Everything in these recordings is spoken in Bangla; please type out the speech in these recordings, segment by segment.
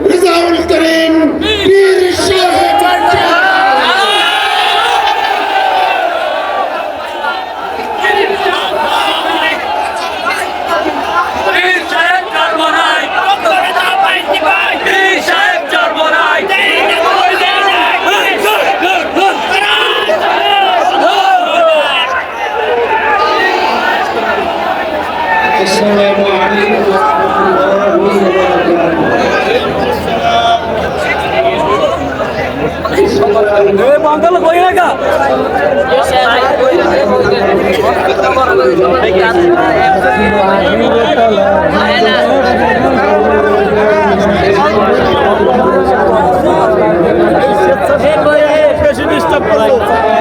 знаю. Like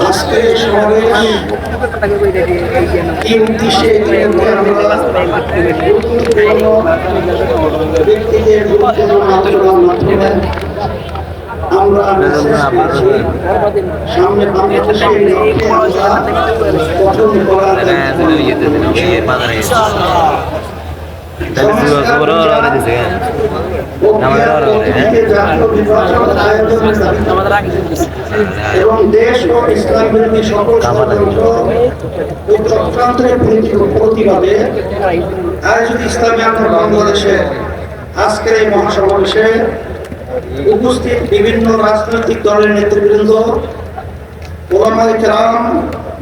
আজকে শহরে কি উদ্দেশ্যে ব্যক্তিদের গুরুত্বপূর্ণ আচরণ মাধ্যমে আমরা সামনে বাংলাদেশের লক্ষ্যে আমরা গঠন করার এবং দেশ ও ইসলাম বিরোধী সকল চক্রান্তের প্রতি- প্রতিবাদে আয়োজিত ইসলামী আন্দোলন বাংলাদেশে আজকের এই মহাসমাবেশে উপস্থিত বিভিন্ন রাজনৈতিক দলের নেতৃবৃন্দ ওলামাই কেরাম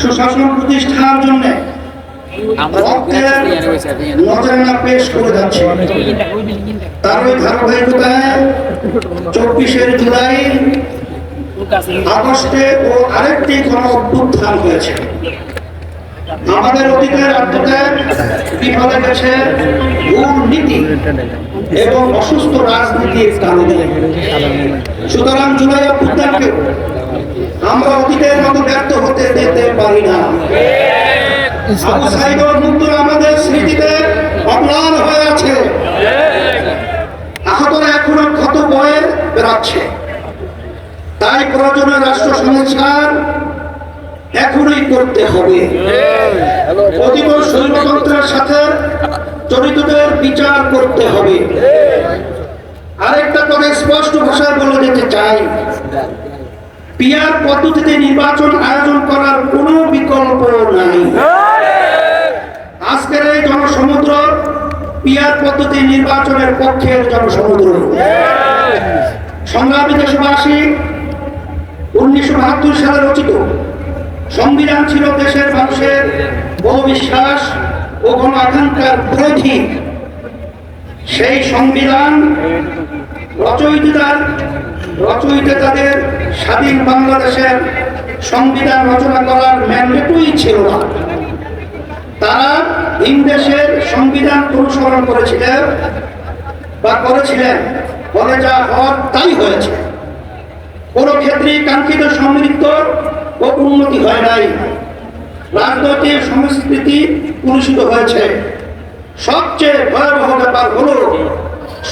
সুশাসন প্রতিষ্ঠার জন্য নজরানা পেশ করে যাচ্ছে। তার ওই ধারাবাহিকতায় চব্বিশের জুলাই আগস্টে ও আরেকটি গণ অভ্যুত্থান হয়েছে। আমাদের অধিকার আত্মত্যাগ বিফলে গেছে দুর্নীতি। এবং অসুস্থ রাজনীতির কারণে। সুতরাং জুলাই অভ্যুত্থানকে আমরা অতীতের মতো ব্যর্থ হতে দিতে পারি না। আমাদের স্মৃতিতে অম্লান হয়ে আছে। আহতরা এখনও ক্ষত বয়ে বেড়াচ্ছে। তাই প্রয়োজনে রাষ্ট্র সংস্কার এখনই করতে হবে। অধিক শৈলতন্ত্রের সাথে জড়িতদের বিচার করতে হবে। আরেকটা কথা স্পষ্ট ভাষায় বলে দিতে চাই। পিয়ার পদ্ধতিতে নির্বাচন আয়োজন করার কোনো বিকল্প নাই। আজকের এই জনসমুদ্র পিয়ার পদ্ধতি নির্বাচনের পক্ষের জনসমুদ্র। সংগ্রামী দেশবাসী, উনিশশো বাহাত্তর সালে রচিত। সংবিধান ছিল দেশের মানুষের বহু বিশ্বাস ও গণ আকাঙ্ক্ষার বিরোধী সেই সংবিধান রচয়িতার, রচয়িতাদের স্বাধীন বাংলাদেশের সংবিধান রচনা করার ম্যান্ডেটই ছিল না। তারা ইংরেজের সংবিধান অনুসরণ করেছিলেন বা করেছিলেন, ফলে যা হওয়ার তাই হয়েছে। কোনো ক্ষেত্রেই কাঙ্ক্ষিত সমৃদ্ধ ও উন্নতি হয় নাই। রাজনৈতিক সংস্কৃতি কলুষিত হয়েছে। সবচেয়ে ভয়াবহ ব্যাপার হলো,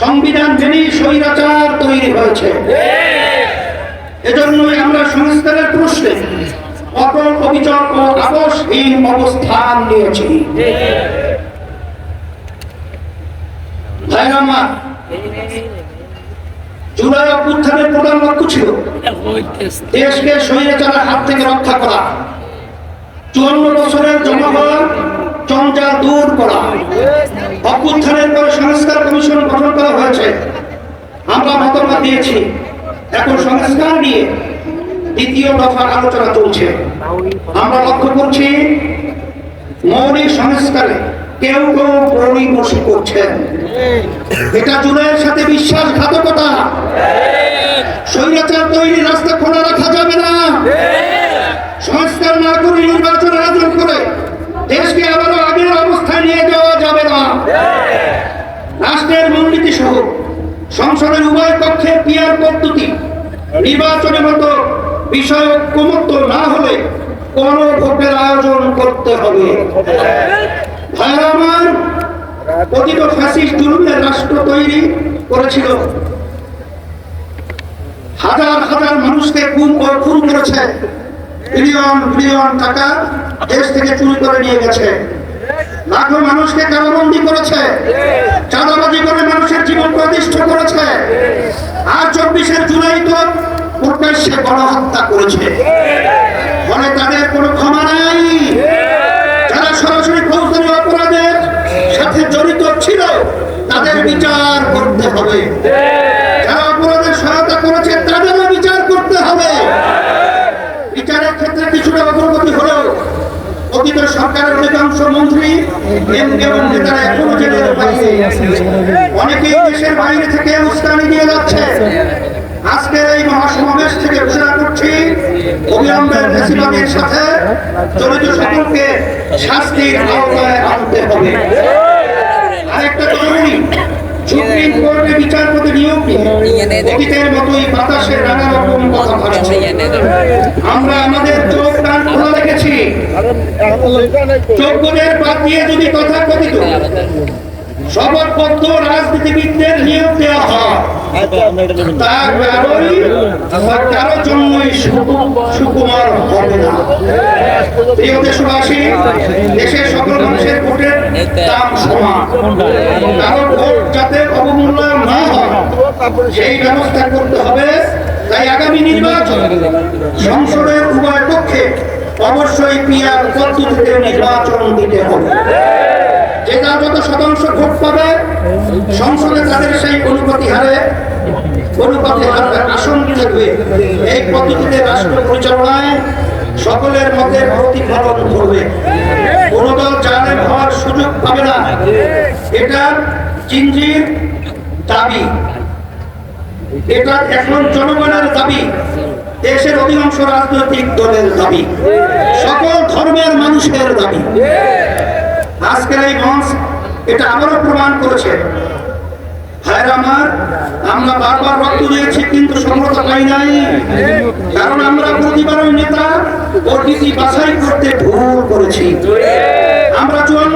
সংবিধান মেনেই স্বৈরাচার তৈরি হয়েছে। এজন্যই আমরা সংস্কারের প্রশ্নে অটল ও অবস্থান নিয়েছি। জুলাই অভ্যুত্থানের প্রধান লক্ষ্য ছিল দেশকে স্বৈরাচারের হাত থেকে রক্ষা করা। চুয়ান্ন বছরের হওয়া চঞ্চা দূর করা। অভ্যুত্থানের পরে সংস্কার কমিশন গঠন করা হয়েছে। আমরা মতামত দিয়েছি। এখন সংস্কার নিয়ে দ্বিতীয় দফা আলোচনা চলছে। আমরা লক্ষ্য করছি, মৌলিক সংস্কারে কেউ কেউ পরিবশী করছেন। এটা জুলাইয়ের সাথে বিশ্বাসঘাতকতা। স্বৈরাচার তৈরি রাস্তা খোলা রাখা যাবে না। সংস্কার না করে নির্বাচন আয়োজন করে, দেশকে আবারও আগের অবস্থায় নিয়ে যাওয়া যাবে না। রাষ্ট্রের মূলনীতি সহ সংসদের উভয় পক্ষে পিয়ার পদ্ধতি নির্বাচনের মতো বিষয় ঐক্যমত্য না হলে কোন ভোটের আয়োজন করতে হবে। ভাইরা আমার, অতীত ফ্যাসিস্ট জুলুমের রাষ্ট্র তৈরি করেছিল। হাজার হাজার মানুষকে খুন ও- খুন করেছে। বিলিয়ন বিলিয়ন টাকা দেশ থেকে চুরি করে নিয়ে গেছে। লাখো মানুষকে কারাবন্দী করেছে। চাঁদাবাজি করে মানুষের জীবন প্রতিষ্ঠ করেছে। আর চব্বিশের জুলাই তো প্রকাশ্যে গণহত্যা করেছে। ফলে তাদের কোনো ক্ষমা নাই যারা সরাসরি ফৌজদারি অপরাধের সাথে জড়িত ছিল তাদের বিচার করতে হবে যারা অপরাধের সহায়তা করেছে তাদেরও বিচার করতে হবে বিচারের ক্ষেত্রে কিছুটা অগ্রগতি হলেও অতীত সরকারের অধিকাংশ মন্ত্রী নেতারা এখনও জেলের বাইরে দেশের বাইরে থেকে উস্কানি দিয়ে যাচ্ছে। আজকের এই মহাসমাবেশ থেকে ঘোষণা করছি, অবিলম্বে ফেসিবাদের সাথে জড়িত সকলকে শাস্তির আওতায় আনতে হবে। আরেকটা জরুরি সুপ্রিম কোর্টে বিচারপতি নিয়োগ নিয়ে অতীতের মতোই বাতাসে নানা রকম কথা আমরা আমাদের চোখ কান খোলা রেখেছি। বাদ দিয়ে যদি কথা কথিত শপথবদ্ধ রাজনীতিবিদদের নিয়োগ দেওয়া হয়। তা কারোই সুকুমার হবে না। দেশের সকল অবমূল্যায়ন না হয়, সেই ব্যবস্থা করতে হবে। তাই আগামী নির্বাচন সংসদের উভয় পক্ষে অবশ্যই পিয়ার পদ্ধতিতে নির্বাচন দিতে হবে। যে যেটা যত শতাংশ ভোট পাবে, সংসদে তাদের সেই অনুপাতি হারে, অনুপাতে হারে আসন থাকবে। এই পদ্ধতিতে রাষ্ট্র পরিচালনায় সকলের মতের প্রতিফলন করবে কোনো দল জালেম হওয়ার সুযোগ পাবে না এটা চিঞ্জির দাবি। এটা এখন জনগণের দাবি। দেশের অধিকাংশ রাজনৈতিক দলের দাবি, সকল ধর্মের মানুষের দাবি। আজকের এই মঞ্চ এটা আবারও প্রমাণ করেছে। আমার বারবার রক্ত কিন্তু পাই নাই। কারণ আমরা নেতা বাছাই করতে করেছি। আমরা চুয়ান্ন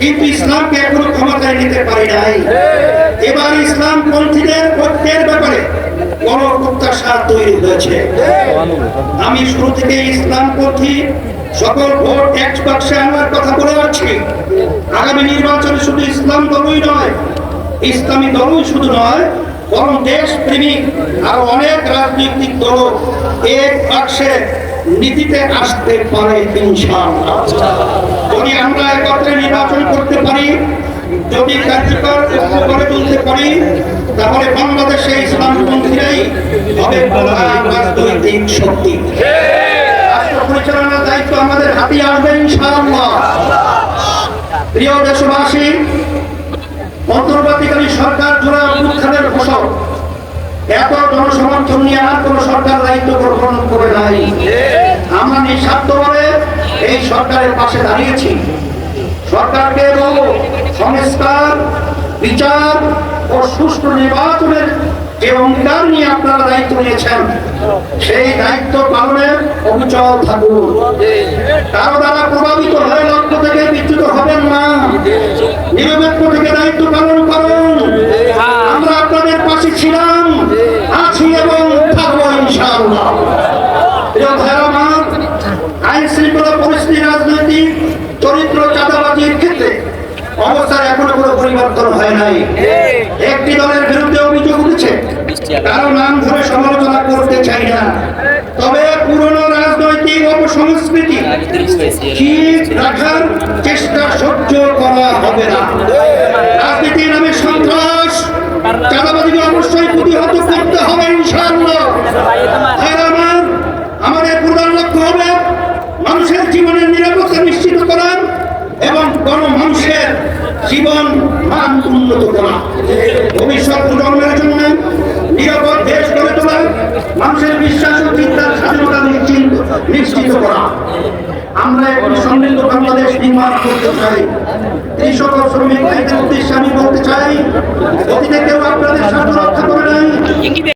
কিন্তু ইসলামকে এখনও ক্ষমতায় নিতে পারি নাই। এবার ইসলাম পন্থীদের ঐক্যের ব্যাপারে বড় প্রত্যাশা তৈরি হয়েছে। আমি শুরু থেকে ইসলামপন্থী সকল ভোট এক বাক্সে আনার কথা বলে যাচ্ছি আগামী নির্বাচনে শুধু ইসলাম দলই নয়, ইসলামী দলই শুধু নয়, বরং দেশ প্রেমিক আরও অনেক রাজনৈতিক দল এক বাক্সে নীতিতে আসতে পারে যদি আমরা একত্রে নির্বাচন করতে পারি, যদি কার্যকর করে তুলতে পারি, তাহলে বাংলাদেশে ইসলামপন্থীরাই হবে রাজনৈতিক শক্তি। পরিচালনার দায়িত্ব আমাদের হাতে আসবে প্রিয় দেশবাসী অন্তর্বর্তীকালী সরকার জোড়া উত্থানের ফসল। এত জনসমর্থন নিয়ে আর কোন সরকার দায়িত্ব গ্রহণ করে নাই। আমরা নিঃস্বার্থভাবে এই সরকারের পাশে দাঁড়িয়েছি। সরকারকে সংস্কার, বিচার ও সুষ্ঠু নির্বাচনের যে অঙ্গীকার নিয়ে আপনারা দায়িত্ব নিয়েছেন, সেই দায়িত্ব পালনের অবিচল থাকুন। কারও দ্বারা প্রভাবিত হয়ে লক্ষ্য থেকে বিচ্যুত হবেন না। নিরপেক্ষ থেকে দায়িত্ব পালন করুন আমরা আপনাদের পাশে ছিলাম আছি এবং থাকব ইনশাআল্লাহ চাই একটি দলের বিরুদ্ধে অভিযোগ উঠেছে কারও নাম ধরে সমালোচনা করতে চাই না। তবে পুরনো রাজনৈতিক অপসংস্কৃতি ঠিক রাখার চেষ্টা সহ্য করা হবে না। রাজনীতির নামে সন্ত্রাস চাঁদাবাদীকে অবশ্যই প্রতিহত করতে হবে, ইনশাআল্লাহ। আমাদের প্রধান লক্ষ্য হবে মানুষের জীবনের নিরাপত্তা নিশ্চিত করা এবং গণমানুষের জীবন মান উন্নত করা। ভবিষ্যৎ প্রজন্মের জন্য নিরাপদ দেশ গড়ে তোলা, মানুষের বিশ্বাস ও চিন্তার স্বাধীনতা নিশ্চিত নিশ্চিত করা। আমরা একটি সমৃদ্ধ বাংলাদেশ নির্মাণ করতে চাই। এই সকল শ্রমিক ভাইদের উদ্দেশ্যে আমি বলতে চাই, অতীতে কেউ আপনাদের স্বার্থ রক্ষা করে নাই।